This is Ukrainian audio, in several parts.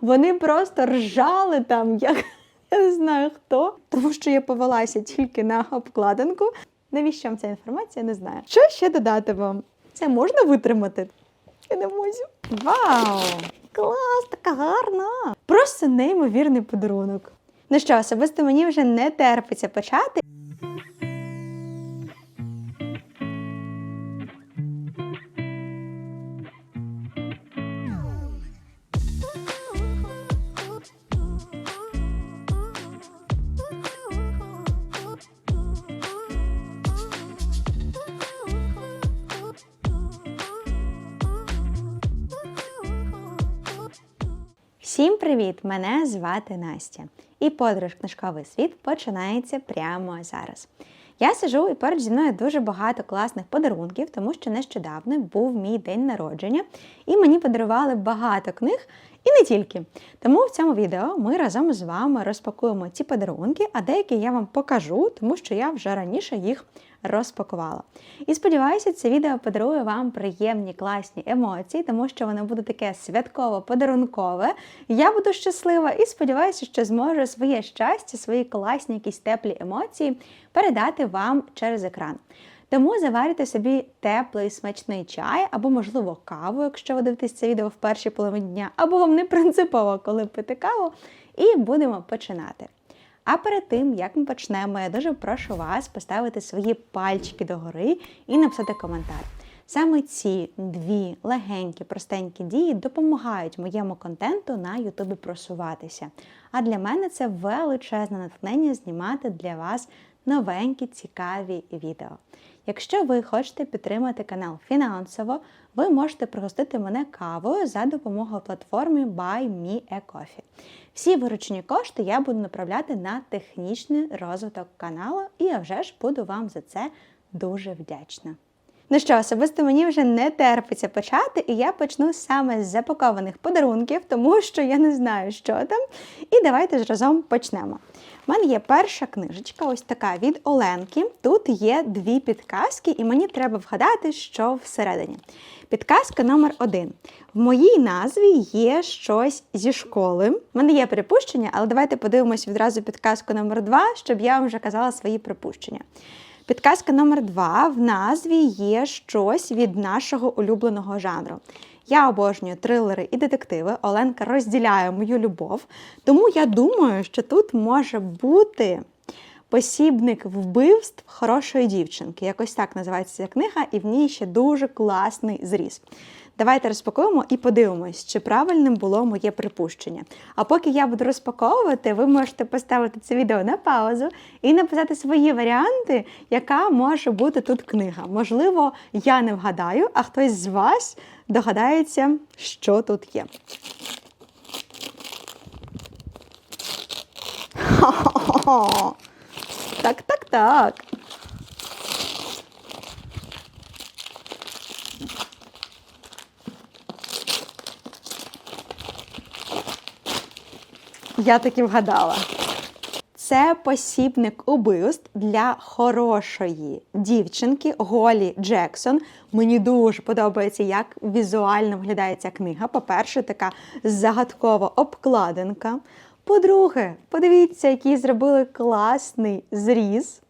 Вони просто ржали там, як я не знаю хто, тому що я повелася тільки на обкладинку. Навіщо вам ця інформація? Не знаю. Що ще додати вам? Це можна витримати? Я не можу. Вау! Клас, така гарна! Просто неймовірний подарунок. Ну що, особисто мені вже не терпиться почати. Привіт! Мене звати Настя. І подорож книжковий світ починається прямо зараз. Я сижу і поруч зі мною дуже багато класних подарунків, тому що нещодавно був мій день народження, і мені подарували багато книг, і не тільки. Тому в цьому відео ми разом з вами розпакуємо ці подарунки, а деякі я вам покажу, тому що я вже раніше їх розпакувала. І сподіваюся, це відео подарує вам приємні класні емоції, тому що воно буде таке святково-подарункове. Я буду щаслива і сподіваюся, що зможу своє щастя, свої класні якісь теплі емоції передати вам через екран. Тому заварюйте собі теплий смачний чай або, можливо, каву, якщо ви дивитесь це відео в першій половині дня, або вам не принципово, коли пити каву, і будемо починати. А перед тим, як ми почнемо, я дуже прошу вас поставити свої пальчики догори і написати коментар. Саме ці дві легенькі, простенькі дії допомагають моєму контенту на Ютубі просуватися. А для мене це величезне натхнення знімати для вас новенькі цікаві відео. Якщо ви хочете підтримати канал фінансово, ви можете пригостити мене кавою за допомогою платформи Buy Me a Coffee. Всі виручені кошти я буду направляти на технічний розвиток каналу, і я вже ж буду вам за це дуже вдячна. Ну що, особисто мені вже не терпиться почати, і я почну саме з запакованих подарунків, тому що я не знаю, що там. І давайте ж разом почнемо. У мене є перша книжечка, ось така від Оленки. Тут є дві підказки, і мені треба вгадати, що всередині. Підказка номер один. В моїй назві є щось зі школи. У мене є припущення, але давайте подивимось відразу підказку номер два, щоб я вам вже казала свої припущення. Підказка номер два. В назві є щось від нашого улюбленого жанру. Я обожнюю трилери і детективи. Оленка розділяє мою любов. Тому я думаю, що тут може бути посібник вбивств хорошої дівчинки. Якось так називається ця книга, і в ній ще дуже класний зріз. Давайте розпакуємо і подивимось, чи правильним було моє припущення. А поки я буду розпаковувати, ви можете поставити це відео на паузу і написати свої варіанти, яка може бути тут книга. Можливо, я не вгадаю, а хтось з вас догадається, що тут є. Так, так, так. Я таки вгадала. Це посібник убивств для хорошої дівчинки Голі Джексон. Мені дуже подобається, як візуально виглядає ця книга. По-перше, така загадкова обкладинка. По-друге, подивіться, який зробили класний зріз.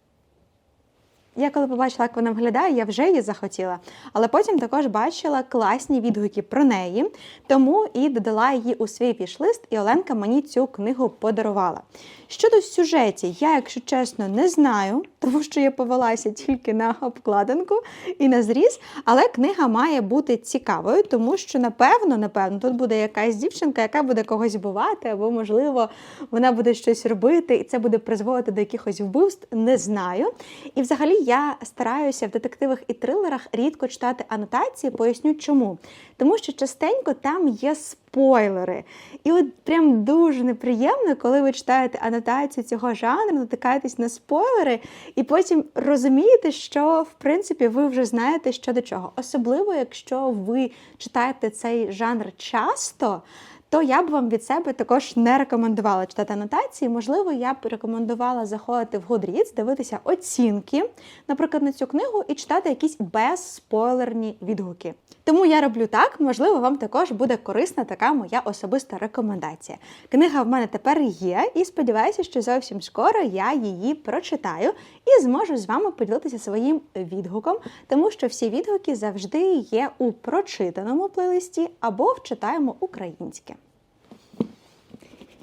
Я коли побачила, як вона виглядає, я вже її захотіла. Але потім також бачила класні відгуки про неї, тому і додала її у свій пішлист, і Оленка мені цю книгу подарувала. Щодо сюжеті, я, якщо чесно, не знаю, тому що я повелася тільки на обкладинку і на зріз, але книга має бути цікавою, тому що, напевно, напевно, тут буде якась дівчинка, яка буде когось бувати, або, можливо, вона буде щось робити, і це буде призводити до якихось вбивств, не знаю. І взагалі я стараюся в детективах і трилерах рідко читати анотації, поясню чому. Тому що частенько там є спойлери. І от прям дуже неприємно, коли ви читаєте анотацію цього жанру, натикаєтесь на спойлери, і потім розумієте, що в принципі ви вже знаєте, що до чого. Особливо, якщо ви читаєте цей жанр часто. То я б вам від себе також не рекомендувала читати анотації. Можливо, я б рекомендувала заходити в Goodreads, дивитися оцінки, наприклад, на цю книгу і читати якісь безспойлерні відгуки. Тому я роблю так, можливо, вам також буде корисна така моя особиста рекомендація. Книга в мене тепер є, і сподіваюся, що зовсім скоро я її прочитаю і зможу з вами поділитися своїм відгуком, тому що всі відгуки завжди є у прочитаному плейлисті або в читаємо українське.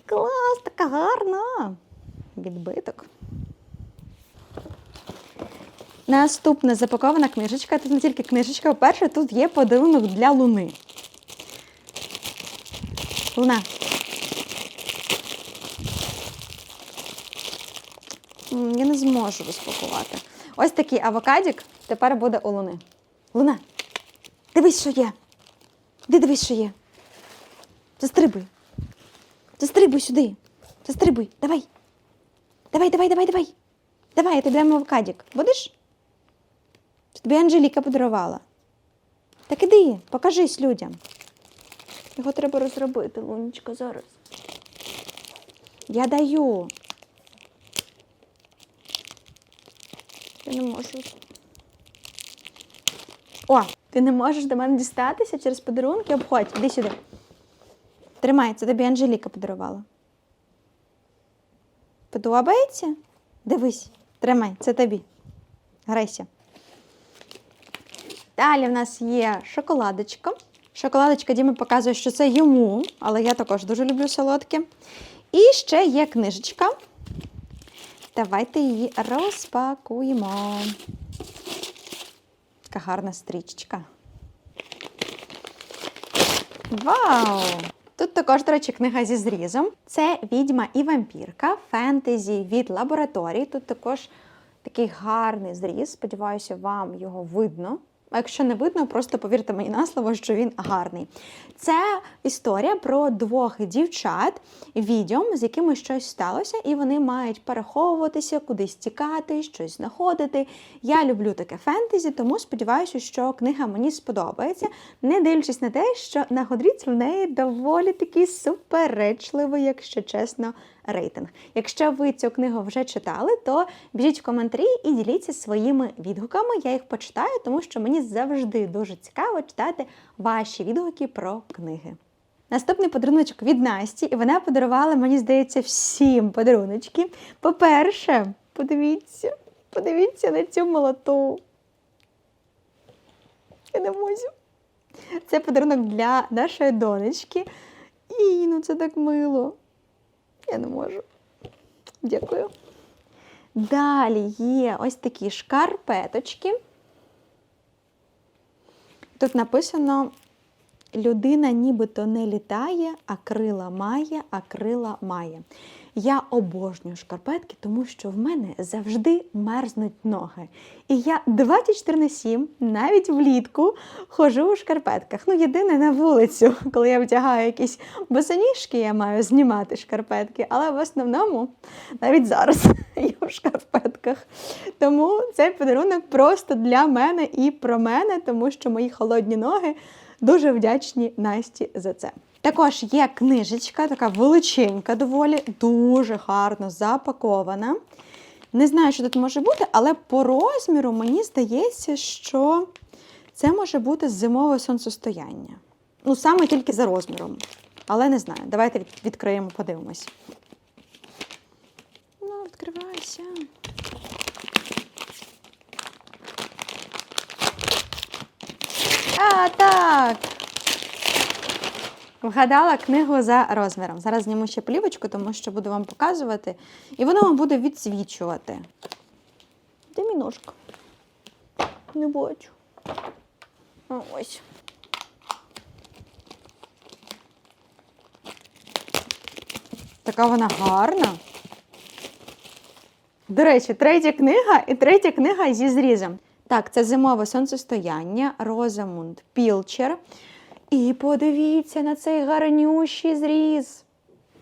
Клас, така гарна! Відбиток. Наступна запакована книжечка. Тут не тільки книжечка, по-перше, тут є подарунок для луни. Луна. Я не зможу розпакувати. Ось такий авокадік тепер буде у луни. Луна, дивись, що є. Де дивись, що є. Застрибуй. Застрибуй сюди. Застрибуй. Давай. Давай, давай, давай, давай. Давай, я тобі дам авокадік. Будеш? Що тобі Анжеліка подарувала. Так іди, покажись людям. Його треба розробити, Лунечка, зараз. Я даю. Я не можу. О, ти не можеш до мене дістатися через подарунки. Обходь, іди сюди. Тримай, це тобі Анжеліка подарувала. Подобається? Дивись, тримай, це тобі. Грайся. Далі в нас є шоколадочка. Шоколадочка Діма показує, що це йому, але я також дуже люблю солодке. І ще є книжечка. Давайте її розпакуємо. Така гарна стрічечка. Вау! Тут також, до речі, книга зі зрізом. Це відьма і вампірка, фентезі від лабораторії. Тут також такий гарний зріз. Сподіваюся, вам його видно. А якщо не видно, просто повірте мені на слово, що він гарний. Це історія про двох дівчат, відьом, з якими щось сталося, і вони мають переховуватися, кудись тікати, щось знаходити. Я люблю таке фентезі, тому сподіваюся, що книга мені сподобається, не дивлячись на те, що на Goodreads в неї доволі такий суперечливий, якщо чесно, рейтинг. Якщо ви цю книгу вже читали, то біжіть в коментарі і діліться своїми відгуками. Я їх почитаю, тому що мені завжди дуже цікаво читати ваші відгуки про книги. Наступний подаруночок від Насті, і вона подарувала, мені здається, всім подаруночки. По-перше, подивіться, подивіться на цю молоту. Я не можу. Це подарунок для нашої донечки. І ну це так мило. Я не можу. Дякую. Далі є ось такі шкарпеточки. Тут написано: людина нібито не літає, а крила має, а крила має. Я обожнюю шкарпетки, тому що в мене завжди мерзнуть ноги. І я 24 на 7, навіть влітку, ходжу у шкарпетках. Ну, єдине на вулицю, коли я вдягаю якісь босоніжки, я маю знімати шкарпетки, але в основному навіть зараз я в шкарпетках. Тому цей подарунок просто для мене і про мене, тому що мої холодні ноги дуже вдячні Насті за це. Також є книжечка, така величенька доволі, дуже гарно запакована. Не знаю, що тут може бути, але по розміру мені здається, що це може бути зимове сонцестояння. Ну, саме тільки за розміром. Але не знаю. Давайте відкриємо, подивимось. Ну, відкривайся. А, так. Вгадала книгу за розміром. Зараз зніму ще плівочку, тому що буду вам показувати. І воно вам буде відсвічувати. Де мій ножка? Не бачу. Ось. Така вона гарна. До речі, третя книга і третя книга зі зрізом. Так, це зимове сонцестояння Розамунд Пілчер. І подивіться на цей гарнющий зріз.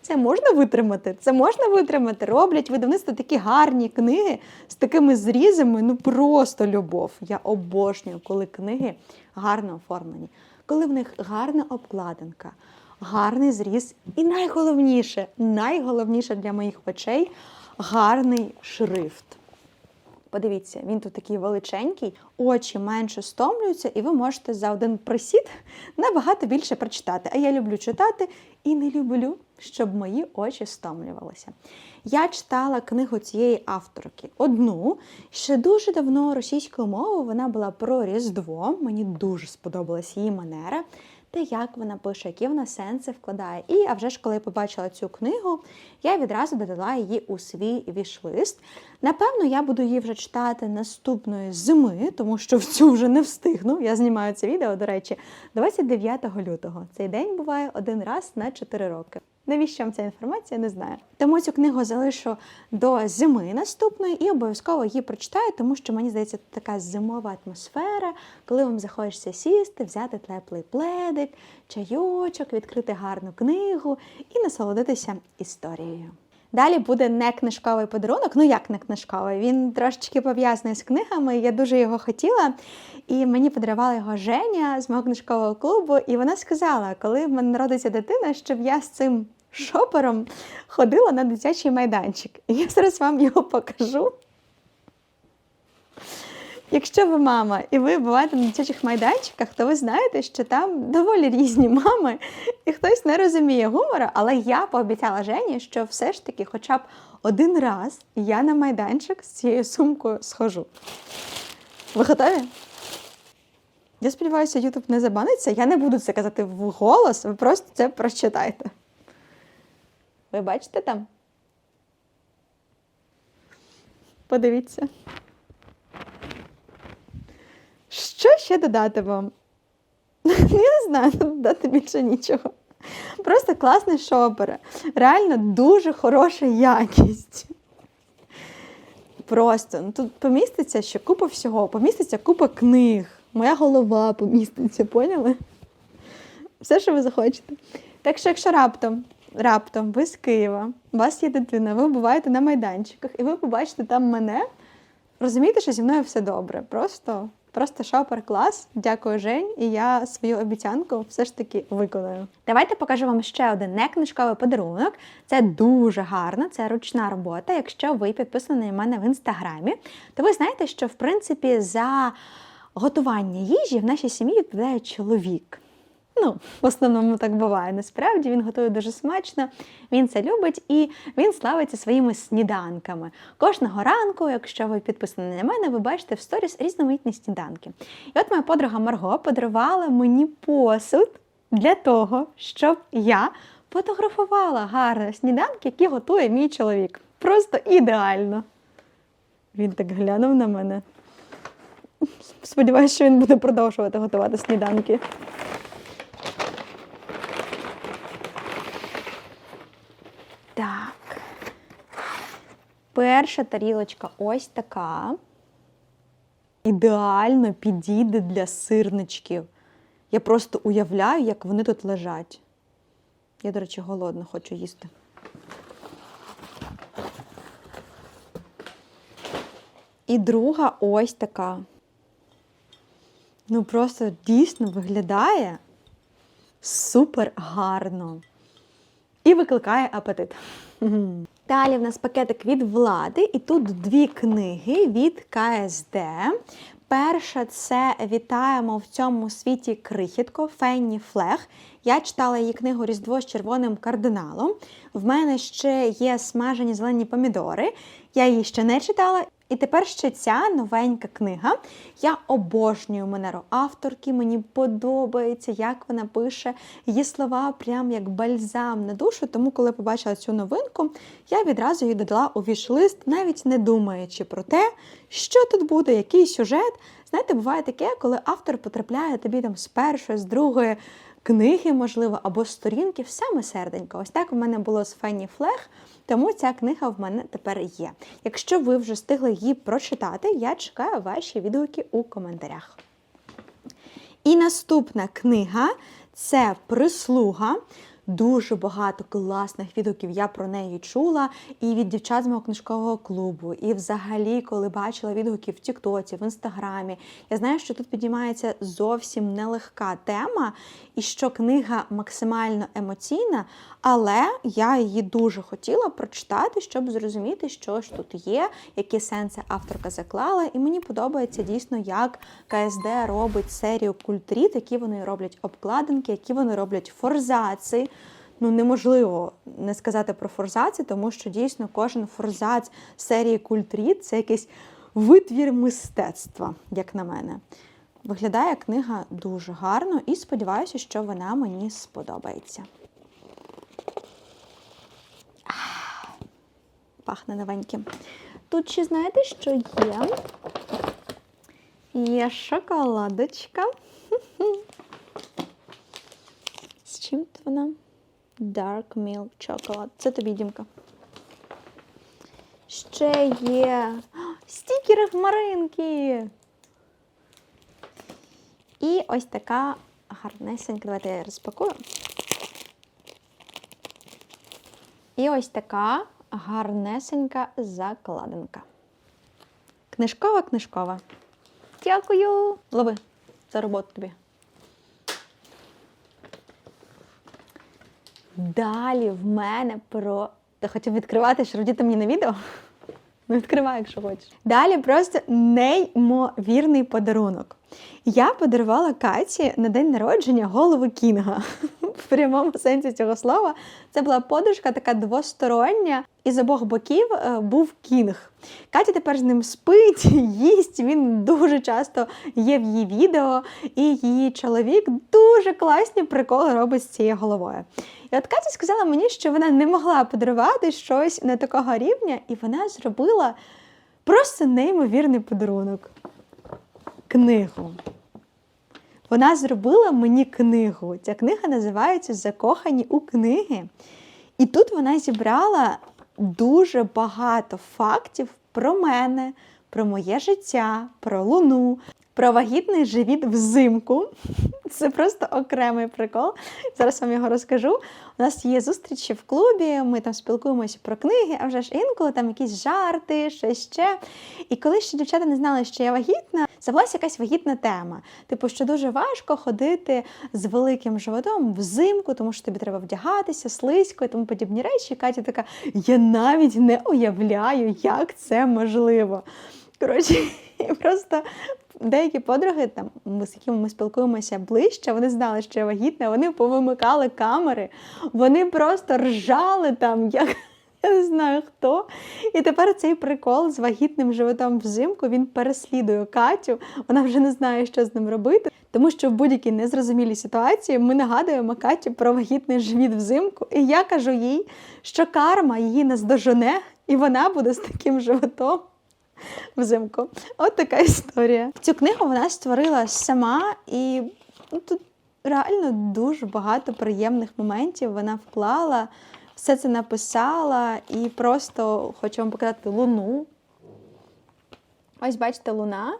Це можна витримати? Це можна витримати. Роблять видавництво такі гарні книги з такими зрізами. Ну просто любов. Я обожнюю, коли книги гарно оформлені, коли в них гарна обкладинка, гарний зріз. І найголовніше, найголовніше для моїх очей гарний шрифт. Подивіться, він тут такий величенький, очі менше стомлюються, і ви можете за один присід набагато більше прочитати. А я люблю читати і не люблю, щоб мої очі стомлювалися. Я читала книгу цієї авторки одну ще дуже давно російською мовою. Вона була про Різдво. Мені дуже сподобалась її манера. Те, як вона пише, які вона сенси вкладає. І а вже ж, коли я побачила цю книгу, я відразу додала її у свій вішлист. Напевно, я буду її вже читати наступної зими, тому що в цю вже не встигну. Я знімаю це відео, до речі, 29 лютого. Цей день буває один раз на 4 роки. Навіщо вам ця інформація, не знаю. Тому цю книгу залишу до зими наступної і обов'язково її прочитаю, тому що мені здається, така зимова атмосфера, коли вам захочеться сісти, взяти теплий пледик, чайочок, відкрити гарну книгу і насолодитися історією. Далі буде не книжковий подарунок. Ну як не книжковий? Він трошечки пов'язаний з книгами. Я дуже його хотіла, і мені подарувала його Женя з мого книжкового клубу. І вона сказала, коли в мене народиться дитина, щоб я з цим шопером ходила на дитячий майданчик. І я зараз вам його покажу. Якщо ви мама і ви буваєте на дитячих майданчиках, то ви знаєте, що там доволі різні мами, і хтось не розуміє гумору, але я пообіцяла Жені, що все ж таки, хоча б один раз я на майданчик з цією сумкою схожу. Ви готові? Я сподіваюся, Ютуб не забаниться. Я не буду це казати вголос, ви просто це прочитайте. Ви бачите там? Подивіться. Що ще додати вам? Я не знаю, додати більше нічого. Просто класний шопер. Реально дуже хороша якість. Просто ну, тут поміститься ще купа всього, поміститься купа книг, моя голова поміститься, поняли? Все, що ви захочете. Так що, якщо раптом, раптом ви з Києва, у вас є дитина, ви буваєте на майданчиках, і ви побачите там мене, розумієте, що зі мною все добре. Просто. Просто шопер клас. Дякую, Жень, і я свою обіцянку все ж таки виконую. Давайте покажу вам ще один некнижковий подарунок. Це дуже гарно, це ручна робота. Якщо ви підписані на мене в інстаграмі, то ви знаєте, що в принципі за готування їжі в нашій сім'ї відповідає чоловік. Ну, в основному так буває. Насправді він готує дуже смачно, він це любить і він славиться своїми сніданками. Кожного ранку, якщо ви підписані на мене, ви бачите в сторіс різноманітні сніданки. І от моя подруга Марго подарувала мені посуд для того, щоб я фотографувала гарні сніданки, які готує мій чоловік. Просто ідеально. Він так глянув на мене. Сподіваюсь, що він буде продовжувати готувати сніданки. Так. Перша тарілочка ось така. Ідеально підійде для сирничків. Я просто уявляю, як вони тут лежать. Я, до речі, голодна, хочу їсти. І друга ось така. Ну, просто дійсно виглядає супер гарно і викликає апетит. Далі в нас пакетик від влади, і тут дві книги від КСД. Перша це вітаємо в цьому світі крихітко Фенні Флех. Я читала її книгу Різдво з червоним кардиналом. В мене ще є смажені зелені помідори. Я її ще не читала. І тепер ще ця новенька книга. Я обожнюю манеру авторки, мені подобається, як вона пише її слова, прям як бальзам на душу. Тому, коли побачила цю новинку, я відразу її додала у віш-лист, навіть не думаючи про те, що тут буде, який сюжет. Знаєте, буває таке, коли автор потрапляє тобі там з першої, з другої книги, можливо, або сторінки в саме серденько. Ось так у мене було з Фенні Флег. Тому ця книга в мене тепер є. Якщо ви вже встигли її прочитати, я чекаю ваші відгуки у коментарях. І наступна книга це прислуга. Дуже багато класних відгуків я про неї чула і від дівчат з мого книжкового клубу, і взагалі, коли бачила відгуки в Тіктоці, в інстаграмі. Я знаю, що тут піднімається зовсім нелегка тема, і що книга максимально емоційна, але я її дуже хотіла прочитати, щоб зрозуміти, що ж тут є, які сенси авторка заклала. І мені подобається дійсно, як КСД робить серію культріт, які вони роблять обкладинки, які вони роблять форзаци. Ну, неможливо не сказати про форзаці, тому що дійсно кожен форзац серії культріт це якийсь витвір мистецтва, як на мене. Виглядає книга дуже гарно і сподіваюся, що вона мені сподобається. Пахне новеньким. Тут ще знаєте, що є? Є шоколадочка. З чим тут вона? Dark Milk Chocolate. Це тобі, Дімка. Ще є стікери хмаринки. І ось така гарнесенька. Давайте я розпакую. І ось така гарнесенька закладинка. Книжкова, книжкова. Дякую. Лови за роботу тобі. Далі в мене про. Ти хотів відкривати, що родіти мені на відео? Ну, відкривай, якщо хочеш. Далі просто неймовірний подарунок. Я подарувала Каті на день народження голову Кінга. В прямому сенсі цього слова. Це була подушка така двостороння, і з обох боків е, був кінг. Катя тепер з ним спить, їсть. Він дуже часто є в її відео, і її чоловік дуже класні приколи робить з цією головою. І от Катя сказала мені, що вона не могла подарувати щось на такого рівня, і вона зробила просто неймовірний подарунок. Книгу. Вона зробила мені книгу. Ця книга називається Закохані у книги. І тут вона зібрала дуже багато фактів про мене, про моє життя, про луну, про вагітний живіт взимку. Це просто окремий прикол. Зараз вам його розкажу. У нас є зустрічі в клубі, ми там спілкуємося про книги, а вже ж інколи там якісь жарти, щось ще. І коли ще дівчата не знали, що я вагітна, завелася якась вагітна тема. Типу, що дуже важко ходити з великим животом взимку, тому що тобі треба вдягатися, слизько і тому подібні речі. Катя така: я навіть не уявляю, як це можливо. Коротше, просто деякі подруги, там, з якими ми спілкуємося ближче, вони знали, що я вагітна, вони повимикали камери, вони просто ржали там, як я не знаю хто. І тепер цей прикол з вагітним животом взимку він переслідує Катю. Вона вже не знає, що з ним робити. Тому що в будь-якій незрозумілій ситуації ми нагадуємо Каті про вагітний живіт взимку. І я кажу їй, що карма її наздожене, і вона буде з таким животом взимку. От така історія. Цю книгу вона створила сама, і ну, тут реально дуже багато приємних моментів вона вклала, все це написала і просто хочу вам показати луну. Ось бачите, луна.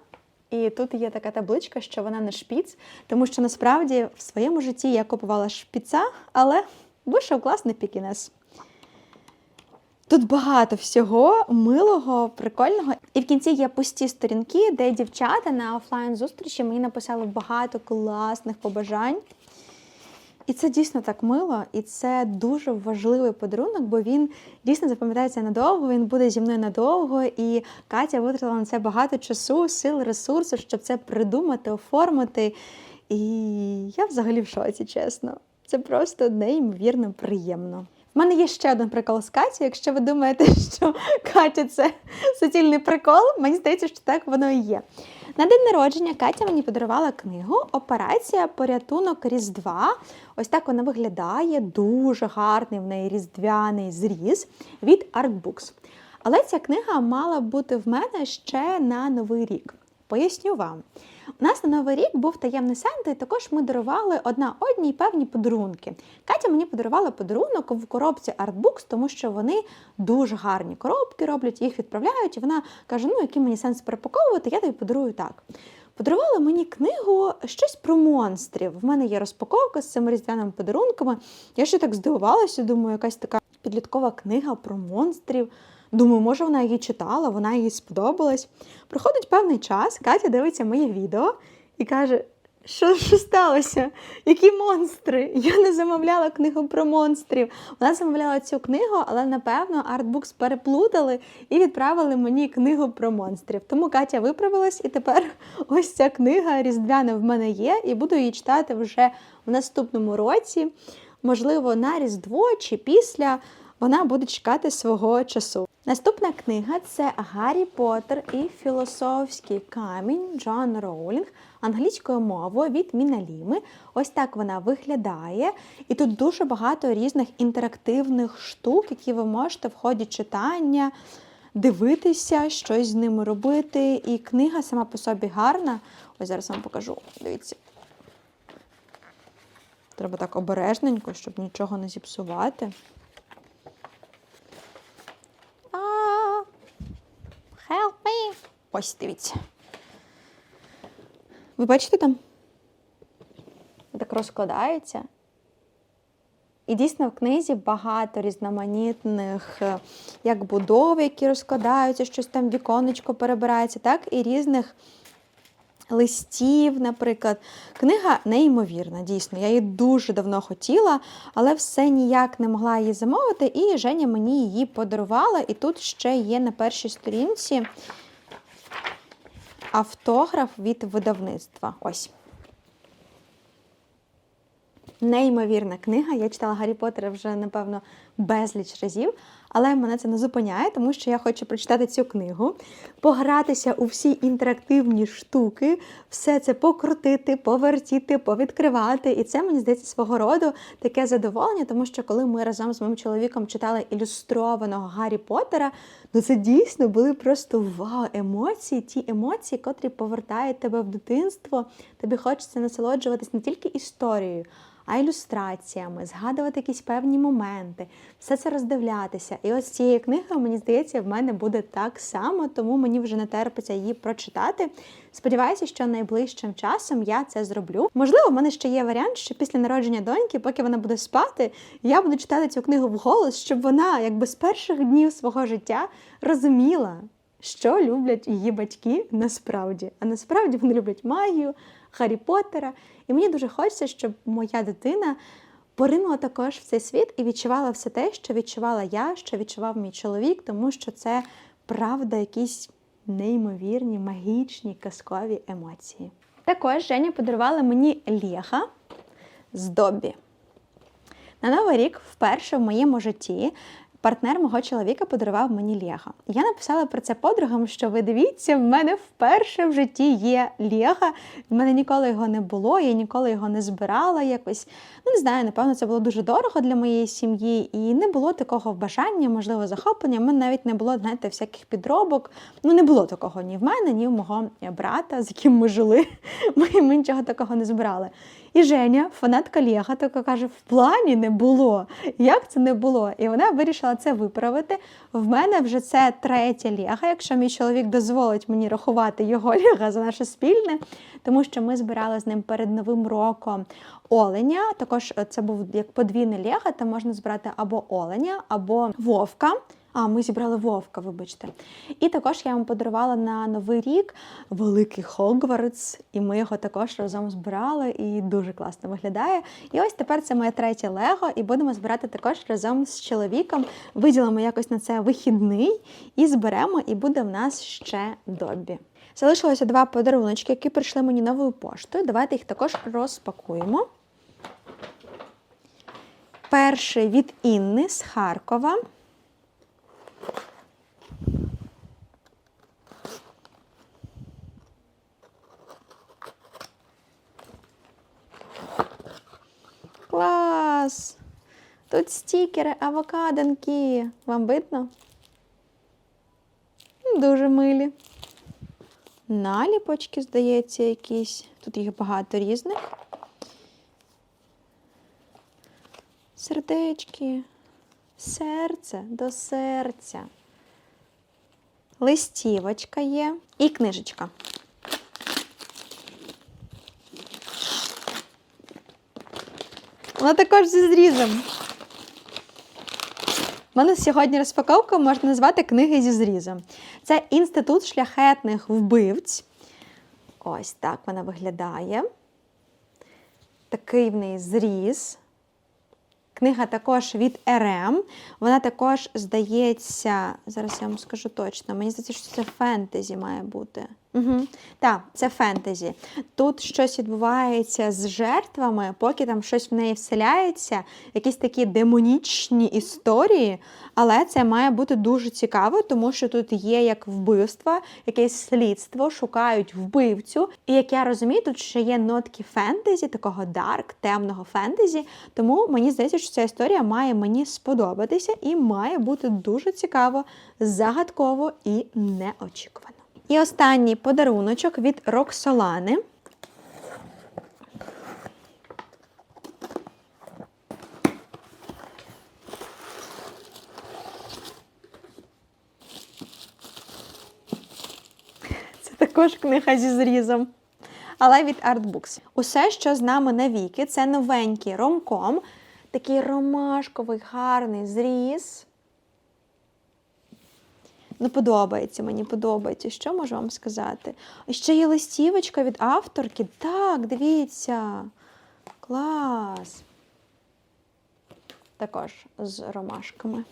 І тут є така табличка, що вона не шпіц, тому що насправді в своєму житті я купувала шпіца, але вийшов класний пікінес. Тут багато всього милого, прикольного. І в кінці є пусті сторінки, де дівчата на офлайн зустрічі мені написали багато класних побажань. І це дійсно так мило, і це дуже важливий подарунок, бо він дійсно запам'ятається надовго, він буде зі мною надовго. І Катя витратила на це багато часу, сил, ресурсів, щоб це придумати, оформити. І я взагалі в шоці, чесно. Це просто неймовірно приємно. В мене є ще один прикол з Катю. Якщо ви думаєте, що Катя це суцільний прикол, мені здається, що так воно і є. На день народження Катя мені подарувала книгу Операція порятунок Різдва. Ось так вона виглядає. Дуже гарний в неї різдвяний зріз від Artbooks. Але ця книга мала бути в мене ще на Новий рік. Поясню вам. У нас на Новий рік був таємний Санта, і також ми дарували одна одній певні подарунки. Катя мені подарувала подарунок в коробці Artbooks, тому що вони дуже гарні коробки роблять, їх відправляють, і вона каже: ну який мені сенс перепаковувати, я тобі подарую так. подарувала мені книгу щось про монстрів. В мене є розпаковка з цими різдвяними подарунками. Я ще так здивувалася, думаю, якась така підліткова книга про монстрів. Думаю, може, вона її читала, вона їй сподобалась. Проходить певний час, Катя дивиться моє відео і каже: що, що сталося? Які монстри? Я не замовляла книгу про монстрів. Вона замовляла цю книгу, але напевно артбукс переплутали і відправили мені книгу про монстрів. Тому Катя виправилась, і тепер ось ця книга різдвяна в мене є, і буду її читати вже в наступному році. Можливо, на Різдво чи після вона буде чекати свого часу. Наступна книга це Гаррі Поттер і філософський камінь Джон Роулінг англійською мовою від Міналіми. Ось так вона виглядає. І тут дуже багато різних інтерактивних штук, які ви можете в ході читання дивитися, щось з ними робити. І книга сама по собі гарна. Ось зараз вам покажу. Дивіться. Треба так обережненько, щоб нічого не зіпсувати. Help me! Ось дивіться. Ви бачите там? Так розкладається. І дійсно в книзі багато різноманітних е, як будов, які розкладаються, щось там віконечко перебирається, так і різних листів, наприклад. Книга неймовірна, дійсно. Я її дуже давно хотіла, але все ніяк не могла її замовити, і Женя мені її подарувала. І тут ще є на першій сторінці автограф від видавництва. Ось. Неймовірна книга. Я читала Гаррі Поттера вже, напевно, безліч разів, але мене це не зупиняє, тому що я хочу прочитати цю книгу, погратися у всі інтерактивні штуки, все це покрутити, повертіти, повідкривати. І це мені здається свого роду таке задоволення, тому що коли ми разом з моїм чоловіком читали ілюстрованого Гаррі Поттера, ну це дійсно були просто вау емоції, ті емоції, котрі повертають тебе в дитинство. Тобі хочеться насолоджуватись не тільки історією а ілюстраціями, згадувати якісь певні моменти, все це роздивлятися. І ось цією книгою, мені здається, в мене буде так само, тому мені вже не терпиться її прочитати. Сподіваюся, що найближчим часом я це зроблю. Можливо, в мене ще є варіант, що після народження доньки, поки вона буде спати, я буду читати цю книгу вголос, щоб вона, якби з перших днів свого життя, розуміла. Що люблять її батьки насправді? А насправді вони люблять магію, Харрі Поттера. І мені дуже хочеться, щоб моя дитина поринула також в цей світ і відчувала все те, що відчувала я, що відчував мій чоловік, тому що це правда, якісь неймовірні, магічні, казкові емоції. Також Женя подарувала мені Лєха з Добі. На Новий рік вперше в моєму житті партнер мого чоловіка подарував мені Лего. Я написала про це подругам, що ви дивіться, в мене вперше в житті є Лего. В мене ніколи його не було, я ніколи його не збирала якось. Ну, не знаю, напевно, це було дуже дорого для моєї сім'ї, і не було такого бажання, можливо, захоплення. У мене навіть не було, знаєте, всяких підробок. Ну, не було такого ні в мене, ні в мого брата, з яким ми жили. Ми, ми нічого такого не збирали. І Женя, фанатка Лєга, така каже: в плані не було. Як це не було? І вона вирішила це виправити. В мене вже це третя Лєга, якщо мій чоловік дозволить мені рахувати його Лєга за наше спільне, тому що ми збирали з ним перед Новим роком оленя. Також це був як подвійне Лєга, там можна збирати або оленя, або вовка. А, ми зібрали Вовка, вибачте. І також я вам подарувала на Новий рік великий Хогвартс, і ми його також разом збирали, і дуже класно виглядає. І ось тепер це моє третє Лего, і будемо збирати також разом з чоловіком. Виділимо якось на це вихідний і зберемо, і буде в нас ще добі. Залишилося два подаруночки, які прийшли мені новою поштою. Давайте їх також розпакуємо. Перший від Інни з Харкова. Клас! Тут стікери, авокадонки. Вам видно? Дуже милі. Наліпочки, здається, якісь. Тут їх багато різних. Сердечки. Серце до серця. Листівочка є і книжечка. Вона також зі зрізом. У мене сьогодні розпаковка можна назвати книги зі зрізом. Це інститут шляхетних вбивць. Ось так вона виглядає. Такий в неї зріз. Книга також від РМ. Вона також здається, зараз я вам скажу точно, мені здається, що це фентезі має бути. Угу. Так, це фентезі. Тут щось відбувається з жертвами, поки там щось в неї вселяється, якісь такі демонічні історії. Але це має бути дуже цікаво, тому що тут є як вбивство, якесь слідство, шукають вбивцю. І як я розумію, тут ще є нотки фентезі, такого дарк, темного фентезі. Тому мені здається, що ця історія має мені сподобатися і має бути дуже цікаво, загадково і неочікувано. І останній подаруночок від Роксолани. Це також книга зі зрізом. Але від Artbooks. Усе, що з нами навіки, це новенький ромком, такий ромашковий, гарний зріз. Ну, подобається, мені подобається. Що можу вам сказати? Ще є листівочка від авторки. Так, дивіться. Клас. Також з ромашками.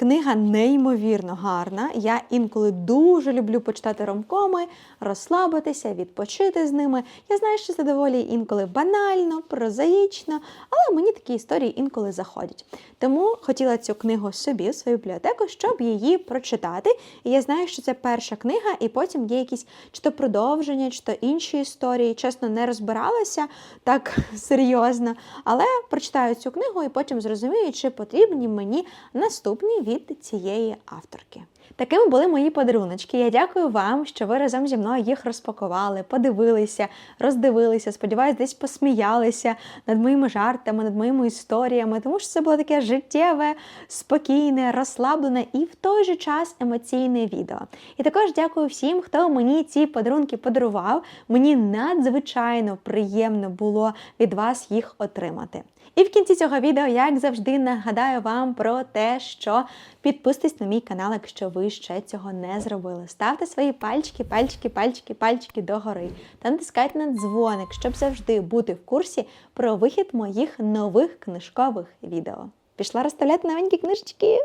Книга неймовірно гарна. Я інколи дуже люблю почитати ромкоми, розслабитися, відпочити з ними. Я знаю, що це доволі інколи банально, прозаїчно, але мені такі історії інколи заходять. Тому хотіла цю книгу собі в свою бібліотеку, щоб її прочитати. І я знаю, що це перша книга, і потім є якісь чи то продовження, чи то інші історії. Чесно, не розбиралася так серйозно, але прочитаю цю книгу і потім зрозумію, чи потрібні мені наступні від цієї авторки. Такими були мої подаруночки. Я дякую вам, що ви разом зі мною їх розпакували, подивилися, роздивилися. Сподіваюсь, десь посміялися над моїми жартами, над моїми історіями, тому що це було таке життєве, спокійне, розслаблене і в той же час емоційне відео. І також дякую всім, хто мені ці подарунки подарував. Мені надзвичайно приємно було від вас їх отримати. І в кінці цього відео, як завжди, нагадаю вам про те, що підписуйтесь на мій канал, якщо ви ще цього не зробили. Ставте свої пальчики, пальчики, пальчики, пальчики догори та натискайте на дзвоник, щоб завжди бути в курсі про вихід моїх нових книжкових відео. Пішла розставляти новенькі книжечки.